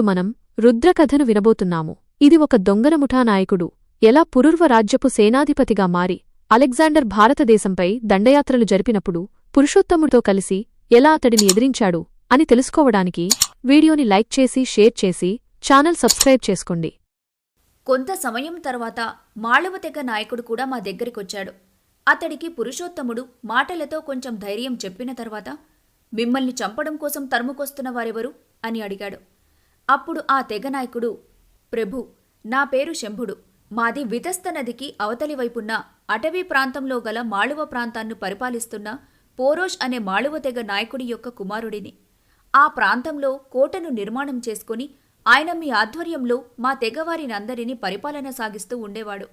మనం రుద్రకథను వినబోతున్నాము. ఇది ఒక దొంగల ఎలా పురుర్వ రాజ్యపు సేనాధిపతిగా మారి అలెగ్జాండర్ భారతదేశంపై దండయాత్రలు జరిపినప్పుడు పురుషోత్తముడితో కలిసి ఎలా అతడిని ఎదిరించాడు అని తెలుసుకోవడానికి వీడియోని లైక్ చేసి షేర్ చేసి ఛానల్ సబ్స్క్రైబ్ చేసుకోండి. కొంత సమయం తర్వాత మాళవతెగ నాయకుడు కూడా మా దగ్గరికొచ్చాడు. అతడికి పురుషోత్తముడు మాటలతో కొంచెం ధైర్యం చెప్పిన తర్వాత మిమ్మల్ని చంపడం కోసం తరుముకొస్తున్న వారెవరు? అని అడిగాడు. అప్పుడు ఆ తెగ నాయకుడు ప్రభు నా పేరు శంభుడు. మాది వితస్త నదికి అవతలి వైపున్న అటవీ ప్రాంతంలో గల మాళువ ప్రాంతాన్ని పరిపాలిస్తున్న పోరోష్ అనే మాళువ తెగ నాయకుడి యొక్క కుమారుడిని. ఆ ప్రాంతంలో కోటను నిర్మాణం చేసుకుని ఆయన మీ ఆధ్వర్యంలో మా తెగవారినందరినీ పరిపాలన సాగిస్తూ ఉండేవాడు.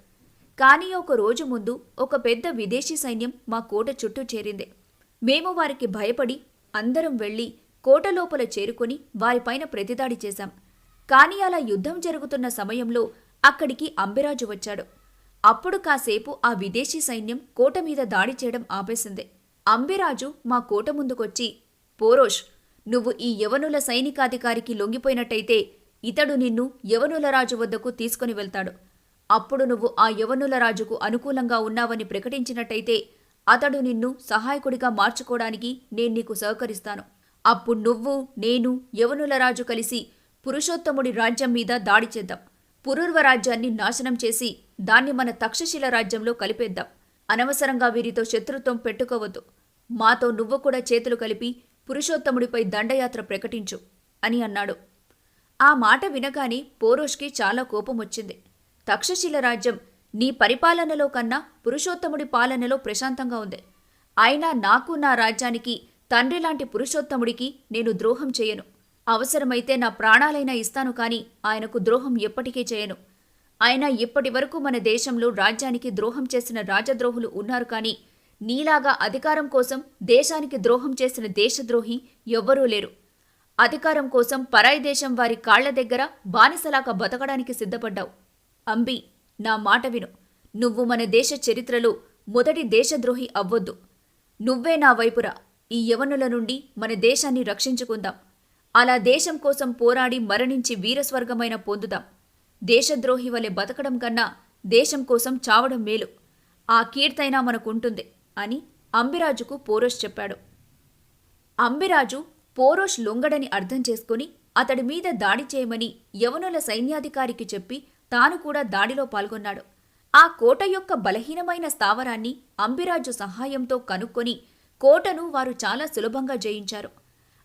కానీ ఒక రోజు ముందు ఒక పెద్ద విదేశీ సైన్యం మా కోట చుట్టూ చేరింది. మేము వారికి భయపడి అందరం వెళ్ళి కోట లోపల చేరుకొని వారిపైన ప్రతిదాడి చేశాం. కానీ అలా యుద్ధం జరుగుతున్న సమయంలో అక్కడికి అంబిరాజు వచ్చాడు. అప్పుడు కాసేపు ఆ విదేశీ సైన్యం కోట మీద దాడి చేయడం ఆపేసింది. అంబిరాజు మా కోట ముందుకొచ్చి పోరోష్ నువ్వు ఈ యవనుల సైనికాధికారికి లొంగిపోయినట్టయితే ఇతడు నిన్ను యవనుల రాజు వద్దకు తీసుకుని వెళ్తాడు. అప్పుడు నువ్వు ఆ యవనుల రాజుకు అనుకూలంగా ఉన్నావని ప్రకటించినట్టయితే అతడు నిన్ను సహాయకుడిగా మార్చుకోవడానికి నేను నీకు సహకరిస్తాను. అప్పుడు నువ్వు నేను యవనుల రాజు కలిసి పురుషోత్తముడి రాజ్యం మీద దాడి చేద్దాం. పురూర్వ రాజ్యాన్ని నాశనం చేసి దాన్ని మన తక్షశిల రాజ్యంలో కలిపేద్దాం. అనవసరంగా వీరితో శత్రుత్వం పెట్టుకోవద్దు. మాతో నువ్వు కూడా చేతులు కలిపి పురుషోత్తముడిపై దండయాత్ర ప్రకటించు అని అన్నాడు. ఆ మాట వినగానే పోరోష్కి చాలా కోపం వచ్చింది తక్షశిల రాజ్యం నీ పరిపాలనలో కన్నా పురుషోత్తముడి పాలనలో ప్రశాంతంగా ఉంది. అయినా నాకు నా రాజ్యానికి తండ్రి లాంటి పురుషోత్తముడికి నేను ద్రోహం చేయను. అవసరమైతే నా ప్రాణాలైనా ఇస్తాను కాని ఆయనకు ద్రోహం ఎప్పటికీ చేయను. ఆయన ఇప్పటి వరకు మన దేశంలో రాజ్యానికి ద్రోహం చేసిన రాజద్రోహులు ఉన్నారు కానీ నీలాగా అధికారం కోసం దేశానికి ద్రోహం చేసిన దేశద్రోహి ఎవ్వరూ లేరు. అధికారం కోసం పరాయి దేశం వారి కాళ్ళ దగ్గర బానిసలాగా బతకడానికి సిద్ధపడ్డావు. అంబి నా మాట విను. నువ్వు మన దేశ చరిత్రలో మొదటి దేశద్రోహి అవ్వొద్దు. నువ్వే నా వైపురా. ఈ యవనుల నుండి మన దేశాన్ని రక్షించుకుందాం. అలా దేశం కోసం పోరాడి మరణించి వీరస్వర్గమైన పొందుదాం. దేశద్రోహి వలె బతకడం కన్నా దేశం కోసం చావడం మేలు. ఆ కీర్తైనా మనకుంటుంది అని అంబిరాజుకు పోరోష్ చెప్పాడు. అంబిరాజు పోరోష్ లొంగడని అర్థం చేసుకుని అతడి మీద దాడి చేయమని యవనుల సైన్యాధికారికి చెప్పి తాను కూడా దాడిలో పాల్గొన్నాడు. ఆ కోట యొక్క బలహీనమైన స్థావరాన్ని అంబిరాజు సహాయంతో కనుక్కొని కోటను వారు చాలా సులభంగా జయించారు.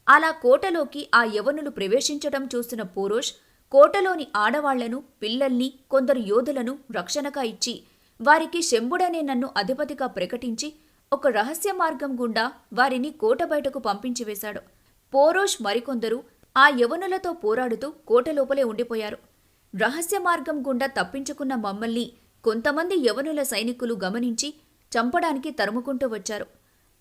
అలా కోటలోకి ఆ యవనులు ప్రవేశించడం చూసిన పోరోష్ కోటలోని ఆడవాళ్ళను పిల్లల్ని కొందరు యోధులను రక్షణగా ఇచ్చి వారికి శంభుడనే నన్ను అధిపతిగా ప్రకటించి ఒక రహస్య మార్గం గుండా వారిని కోట బయటకు పంపించివేశాడు పోరోష్ మరికొందరు ఆ యవనులతో పోరాడుతూ కోట లోపలే ఉండిపోయారు. రహస్య మార్గం గుండా తప్పించుకున్న మమ్మల్ని కొంతమంది యవనుల సైనికులు గమనించి చంపడానికి తరుముకుంటూ వచ్చారు.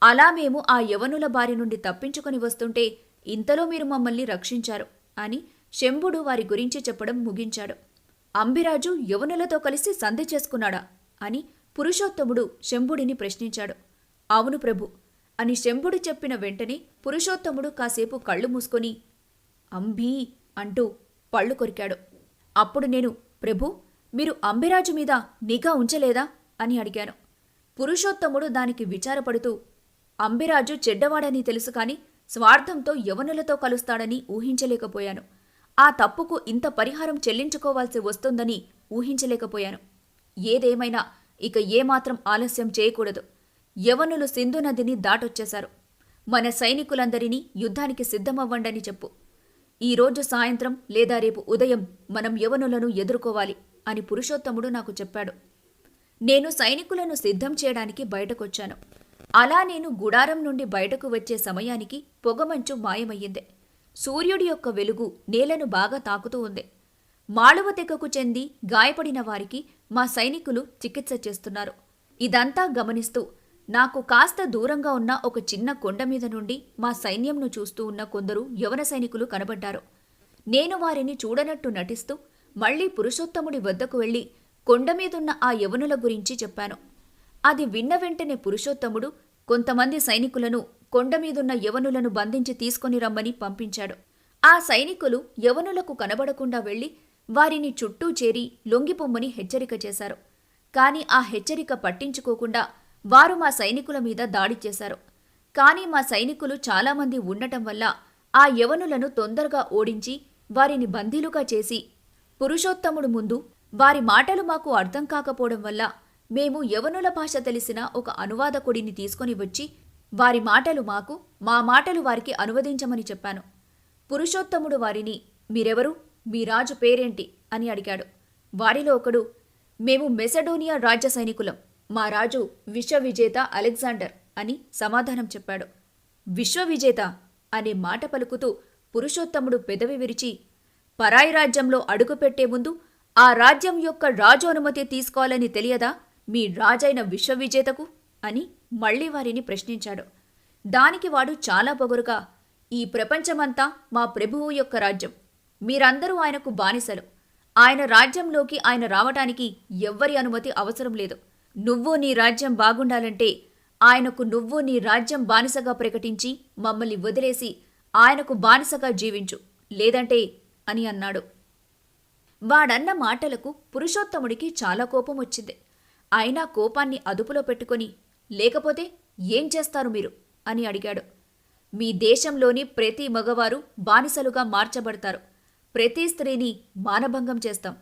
అలా మేము ఆ యవనుల బారి నుండి తప్పించుకొని వస్తుంటే ఇంతలో మీరు మమ్మల్ని రక్షించారు అని శంభుడు వారి గురించి చెప్పడం ముగించాడు. అంబిరాజు యవనులతో కలిసి సంధి చేసుకున్నాడా అని పురుషోత్తముడు శంభుడిని ప్రశ్నించాడు. అవును ప్రభు అని శంభుడు చెప్పిన వెంటనే పురుషోత్తముడు కాసేపు కళ్ళు మూసుకొని అంబీ అంటూ పళ్ళు కొరికాడు. అప్పుడు నేను ప్రభు మీరు అంబిరాజు మీద నిఘా ఉంచలేదా అని అడిగాను. పురుషోత్తముడు దానికి విచారపడుతూ అంబిరాజు చెడ్డవాడని తెలుసు కాని స్వార్థంతో యవనులతో కలుస్తాడని ఊహించలేకపోయాను. ఆ తప్పుకు ఇంత పరిహారం చెల్లించుకోవాల్సి వస్తుందని ఊహించలేకపోయాను. ఏదేమైనా ఇక ఏమాత్రం ఆలస్యం చేయకూడదు. యవనులు సింధు నదిని దాటొచ్చేశారు. మన సైనికులందరినీ యుద్ధానికి సిద్ధమవ్వండని చెప్పు. ఈ రోజు సాయంత్రం లేదా రేపు ఉదయం మనం యవనులను ఎదుర్కోవాలి అని పురుషోత్తముడు నాకు చెప్పాడు. నేను సైనికులను సిద్ధం చేయడానికి బయటకొచ్చాను. అలా నేను గుడారం నుండి బయటకు వచ్చే సమయానికి పొగమంచు మాయమయ్యింది. సూర్యుడి యొక్క వెలుగు నేలను బాగా తాకుతూ ఉంది. మాళవ తెగకు చెంది గాయపడిన వారికి మా సైనికులు చికిత్స చేస్తున్నారు. ఇదంతా గమనిస్తూ నాకు కాస్త దూరంగా ఉన్న ఒక చిన్న కొండ మీద నుండి మా సైన్యంను చూస్తూ ఉన్న కొందరు యవన సైనికులు కనబడ్డారు. నేను వారిని చూడనట్టు నటిస్తూ మళ్ళీ పురుషోత్తముడి వద్దకు వెళ్ళి కొండ మీదున్న ఆ యవనుల గురించి చెప్పాను. అది విన్న వెంటనే పురుషోత్తముడు కొంతమంది సైనికులను కొండ మీదున్న యవనులను బంధించి తీసుకొని రమ్మని పంపించాడు. ఆ సైనికులు యవనులకు కనబడకుండా వెళ్ళి వారిని చుట్టూ చేరి లొంగిపొమ్మని హెచ్చరిక చేశారు. కాని ఆ హెచ్చరిక పట్టించుకోకుండా వారు మా సైనికుల మీద దాడి చేశారు. కాని మా సైనికులు చాలామంది ఉండటం వల్ల ఆ యవనులను తొందరగా ఓడించి వారిని బందీలుగా చేసి పురుషోత్తముడు ముందు వారి మాటలు మాకు అర్థం కాకపోవడం వల్ల మేము యవనుల భాష తెలిసిన ఒక అనువాదకుడిని తీసుకొని వచ్చి వారి మాటలు మాకు మా మాటలు వారికి అనువదించమని చెప్పాను. పురుషోత్తముడు వారిని మీరెవరు? మీ రాజు పేరేంటి? అని అడిగాడు. వారిలో ఒకడు మేము మెసడోనియా రాజ్య సైనికులం. మా రాజు విశ్వవిజేత అలెగ్జాండర్ అని సమాధానం చెప్పాడు. విశ్వవిజేత? అనే మాట పలుకుతూ పురుషోత్తముడు పెదవి విరిచి పరాయి రాజ్యంలో అడుగుపెట్టే ముందు ఆ రాజ్యం యొక్క రాజు అనుమతి తీసుకోవాలని తెలియదా? మీ రాజైన విశ్వవిజేతకు? అని మళ్ళీ వారిని ప్రశ్నించాడు. దానికి వాడు చాలా పొగరుగా ఈ ప్రపంచమంతా మా ప్రభువు యొక్క రాజ్యం. మీరందరూ ఆయనకు బానిసలు. ఆయన రాజ్యంలోకి ఆయన రావటానికి ఎవ్వరి అనుమతి అవసరం లేదు. నువ్వు నీ రాజ్యం బాగుండాలంటే ఆయనకు నువ్వు నీ రాజ్యం బానిసగా ప్రకటించి మమ్మల్ని వదిలేసి ఆయనకు బానిసగా జీవించు. లేదంటే అని అన్నాడు. వాడన్న మాటలకు పురుషోత్తముడికి చాలా కోపం వచ్చింది అయినా కోపాన్ని అదుపులో పెట్టుకొని లేకపోతే ఏం చేస్తారు మీరు? అని అడిగాడు. మీ దేశంలోని ప్రతి మగవారు బానిసలుగా మార్చబడతారు. ప్రతి స్త్రీని మానభంగం చేస్తాం.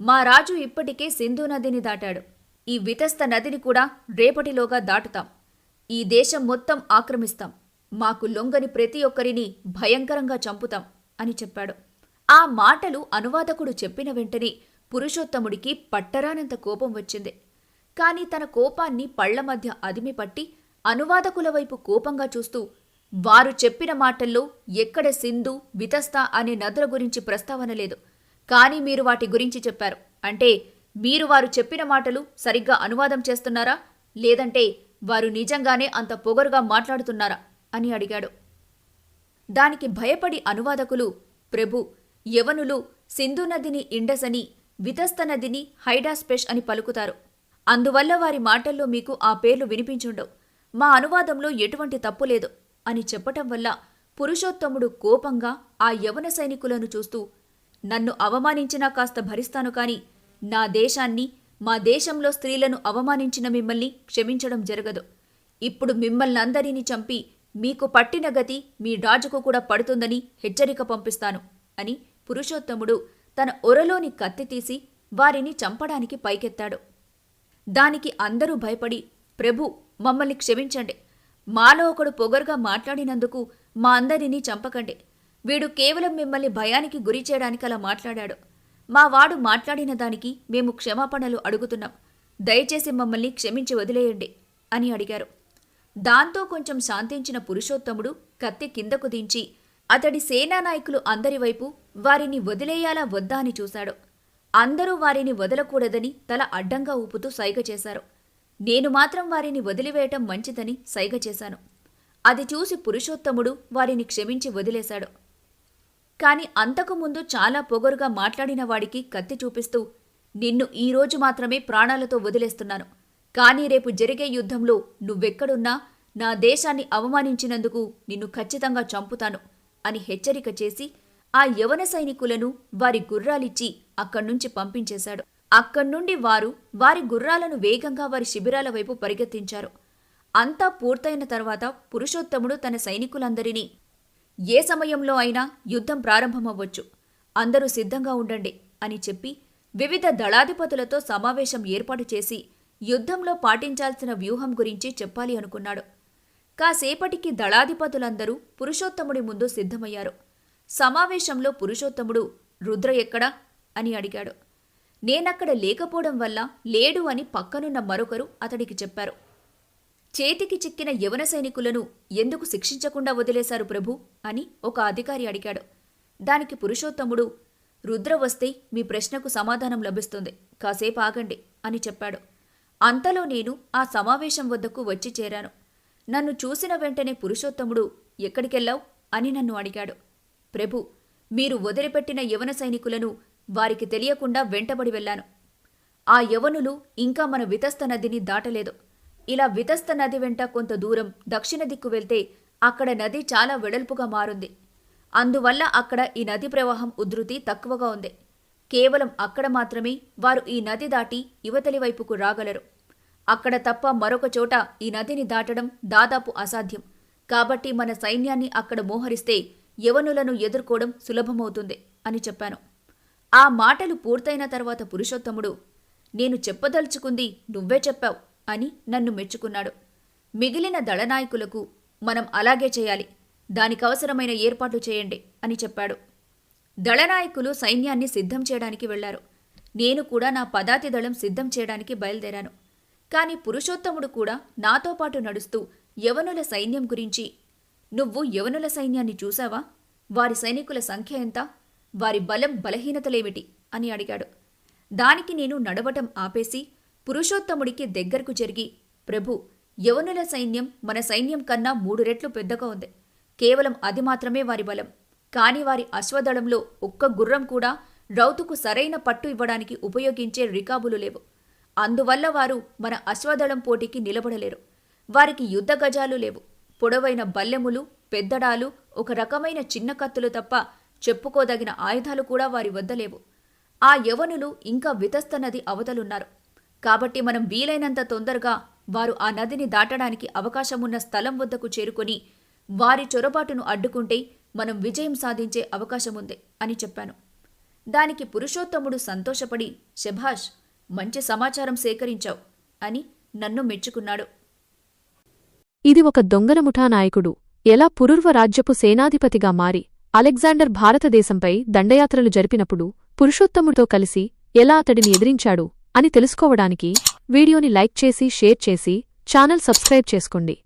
మా రాజు ఇప్పటికే సింధు నదిని దాటాడు. ఈ వితస్త నదిని కూడా రేపటిలోగా దాటుతాం. ఈ దేశం మొత్తం ఆక్రమిస్తాం. మాకు లొంగని ప్రతి ఒక్కరిని భయంకరంగా చంపుతాం అని చెప్పాడు. ఆ మాటలు అనువాదకుడు చెప్పిన వెంటనే పురుషోత్తముడికి పట్టరానంత కోపం వచ్చింది. కాని తన కోపాన్ని పళ్ళ మధ్య అదిమి పట్టి అనువాదకుల వైపు కోపంగా చూస్తూ వారు చెప్పిన మాటల్లో ఎక్కడ సింధు వితస్త అనే నదుల గురించి ప్రస్తావన లేదు. కానీ మీరు వాటి గురించి చెప్పారు. అంటే మీరు వారు చెప్పిన మాటలు సరిగ్గా అనువాదం చేస్తున్నారా? లేదంటే వారు నిజంగానే అంత పొగరుగా మాట్లాడుతున్నారా? అని అడిగాడు. దానికి భయపడి అనువాదకులు ప్రభు యవనులు సింధు నదిని ఇండస్ అని వితస్త నదిని హైడాస్పెష్ అని పలుకుతారు. అందువల్ల వారి మాటల్లో మీకు ఆ పేర్లు వినిపించుండవు. మా అనువాదంలో ఎటువంటి తప్పు లేదు అని చెప్పటం వల్ల పురుషోత్తముడు కోపంగా ఆ యవన సైనికులను చూస్తూ నన్ను అవమానించినా కాస్త భరిస్తాను కాని నా దేశాన్ని మా దేశంలో స్త్రీలను అవమానించిన మిమ్మల్ని క్షమించడం జరగదు. ఇప్పుడు మిమ్మల్నందరినీ చంపి మీకు పట్టిన గతి మీ రాజుకు కూడా పడుతుందని హెచ్చరిక పంపిస్తాను అని పురుషోత్తముడు తన ఒరలోని కత్తి తీసి వారిని చంపడానికి పైకెత్తాడు. దానికి అందరూ భయపడి ప్రభు మమ్మల్ని క్షమించండి. మాలో ఒకడు పొగరుగా మాట్లాడినందుకు మా అందరినీ చంపకండి. వీడు కేవలం మిమ్మల్ని భయానికి గురి చేయడానికి అలా మాట్లాడాడు. మా వాడు మాట్లాడిన దానికి మేము క్షమాపణలు అడుగుతున్నాం. దయచేసి మమ్మల్ని క్షమించి వదిలేయండి అని అడిగారు. దాంతో కొంచెం శాంతించిన పురుషోత్తముడు కత్తి కిందకు దించి అతడి సేనానాయకులు అందరి వైపు వారిని వదిలేయాలా వద్దా అని చూశాడు. అందరూ వారిని వదలకూడదని తల అడ్డంగా ఊపుతూ సైగ చేశారు. నేను మాత్రం వారిని వదిలివేయటం మంచిదని సైగ చేశాను. అది చూసి పురుషోత్తముడు వారిని క్షమించి వదిలేశాడు. కాని అంతకుముందు చాలా పొగరుగా మాట్లాడిన వాడికి కత్తి చూపిస్తూ నిన్ను ఈ రోజు మాత్రమే ప్రాణాలతో వదిలేస్తున్నాను. కానీ రేపు జరిగే యుద్ధంలో నువ్వెక్కడున్నా నా దేశాన్ని అవమానించినందుకు నిన్ను ఖచ్చితంగా చంపుతాను అని హెచ్చరిక చేసి ఆ యవన సైనికులను వారి గుర్రాలిచ్చి అక్కడ్నుంచి పంపించేశాడు. అక్కడ్నుండి వారు వారి గుర్రాలను వేగంగా వారి శిబిరాల వైపు పరిగెత్తించారు. అంతా పూర్తయిన తర్వాత పురుషోత్తముడు తన సైనికులందరినీ ఏ సమయంలో అయినా యుద్ధం ప్రారంభమవ్వచ్చు అందరూ సిద్ధంగా ఉండండి అని చెప్పి వివిధ దళాధిపతులతో సమావేశం ఏర్పాటు చేసి యుద్ధంలో పాటించాల్సిన వ్యూహం గురించి చెప్పాలి అనుకున్నాడు. కాసేపటికి దళాధిపతులందరూ పురుషోత్తముడి ముందు సిద్ధమయ్యారు. సమావేశంలో పురుషోత్తముడు రుద్ర ఎక్కడా అని అడిగాడు. నేనక్కడ లేకపోవడం వల్ల లేడు అని పక్కనున్న మరొకరు అతడికి చెప్పారు. చేతికి చిక్కిన యవన సైనికులను ఎందుకు శిక్షించకుండా వదిలేశారు ప్రభు అని ఒక అధికారి అడిగాడు. దానికి పురుషోత్తముడు రుద్ర వస్తే మీ ప్రశ్నకు సమాధానం లభిస్తుంది. కాసేపు ఆగండి అని చెప్పాడు. అంతలో నేను ఆ సమావేశం వద్దకు వచ్చి చేరాను. నన్ను చూసిన వెంటనే పురుషోత్తముడు ఎక్కడికెళ్ళావు అని నన్ను అడిగాడు. ప్రభు మీరు వదిలిపెట్టిన యవన సైనికులను వారికి తెలియకుండా వెంటబడి వెళ్ళాను. ఆ యవనులు ఇంకా మన వితస్త నదిని దాటలేదు. ఇలా వితస్త నది వెంట కొంత దూరం దక్షిణ దిక్కు వెళ్తే అక్కడ నది చాలా వెడల్పుగా మారుంది. అందువల్ల అక్కడ ఈ నది ప్రవాహం ఉధృతి తక్కువగా ఉంది. కేవలం అక్కడ మాత్రమే వారు ఈ నది దాటి యువతలి వైపుకు రాగలరు. అక్కడ తప్ప మరొక చోట ఈ నదిని దాటడం దాదాపు అసాధ్యం. కాబట్టి మన సైన్యాన్ని అక్కడ మోహరిస్తే యవనులను ఎదుర్కోవడం సులభమవుతుంది అని చెప్పాను. ఆ మాటలు పూర్తయిన తర్వాత పురుషోత్తముడు నేను చెప్పదలుచుకుంది నువ్వే చెప్పావు అని నన్ను మెచ్చుకున్నాడు. మిగిలిన దళనాయకులకు మనం అలాగే చేయాలి. దానికవసరమైన ఏర్పాట్లు చేయండి అని చెప్పాడు. దళనాయకులు సైన్యాన్ని సిద్ధం చేయడానికి వెళ్ళారు. నేను కూడా నా పదాతి దళం సిద్ధం చేయడానికి బయలుదేరాను. కాని పురుషోత్తముడు కూడా నాతో పాటు నడుస్తూ యవనుల సైన్యం గురించి నువ్వు యవనుల సైన్యాన్ని చూశావా? వారి సైనికుల సంఖ్య ఎంత? వారి బలం బలహీనతలేమిటి? అని అడిగాడు. దానికి నేను నడవటం ఆపేసి పురుషోత్తముడికి దగ్గరకు జరిగి ప్రభు యవనుల సైన్యం మన సైన్యం కన్నా మూడు రెట్లు పెద్దగా ఉంది. కేవలం అది మాత్రమే వారి బలం. కాని వారి అశ్వదళంలో ఒక్క గుర్రం కూడా రౌతుకు సరైన పట్టు ఇవ్వడానికి ఉపయోగించే రికాబులు లేవు. అందువల్ల వారు మన అశ్వదళం పోటీకి నిలబడలేరు. వారికి యుద్ధ గజాలు లేవు. పొడవైన బల్లెములు పెద్దడాలు ఒక రకమైన చిన్న కత్తులు తప్ప చెప్పుకోదగిన ఆయుధాలు కూడా వారి వద్ద లేవు. ఆ యవనులు ఇంకా వితస్త నది అవతలున్నారు. కాబట్టి మనం వీలైనంత తొందరగా వారు ఆ నదిని దాటడానికి అవకాశమున్న స్థలం వద్దకు చేరుకొని వారి చొరబాటును అడ్డుకుంటే మనం విజయం సాధించే అవకాశముంది అని చెప్పాను. దానికి పురుషోత్తముడు సంతోషపడి శభాష్ మంచి సమాచారం సేకరించావు అని నన్ను మెచ్చుకున్నాడు. ఇది ఒక దొంగల ముఠా నాయకుడు ఎలా పురుర్వ రాజ్యపు సేనాధిపతిగా మారి అలెగ్జాండర్ భారతదేశంపై దండయాత్రలు జరిపినప్పుడు పురుషోత్తముడితో కలిసి ఎలా అతడిని ఎదిరించాడు అని తెలుసుకోవడానికి వీడియోని లైక్ చేసి షేర్ చేసి ఛానల్ సబ్స్క్రైబ్ చేసుకోండి.